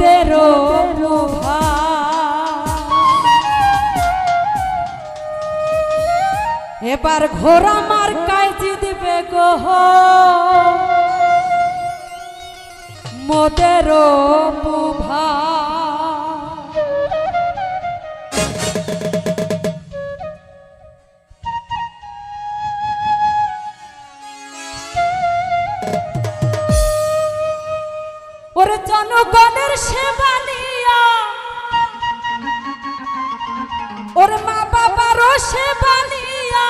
মোদের এবার ঘোড়া মার কায় জিতবে গহ মোদের জনগণের সেবা নিয়া। ওরে মা বাবারও সেবা নিয়া।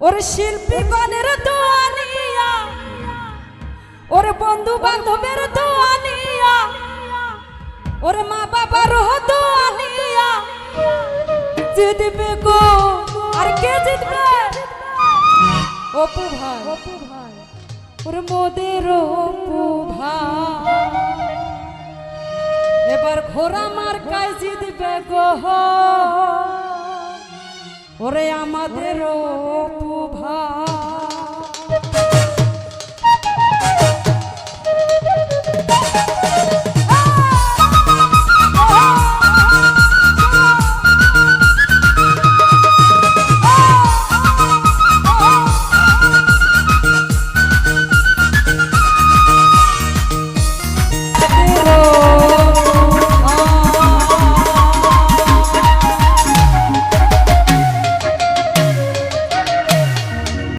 ওরে শিল্পীগণের দোয়া নিয়া। ওরে বন্ধু বান্ধবের দোয়া নিয়া। ওরে মা বাবারও দোয়া নিয়া। জিতবে গো, আর কে জিতবে? অপু ভাই অপু ভাই ওরে মোদের ভাই এবার ঘোড়া মার কাজ জিতবে গো। ওরে আমাদের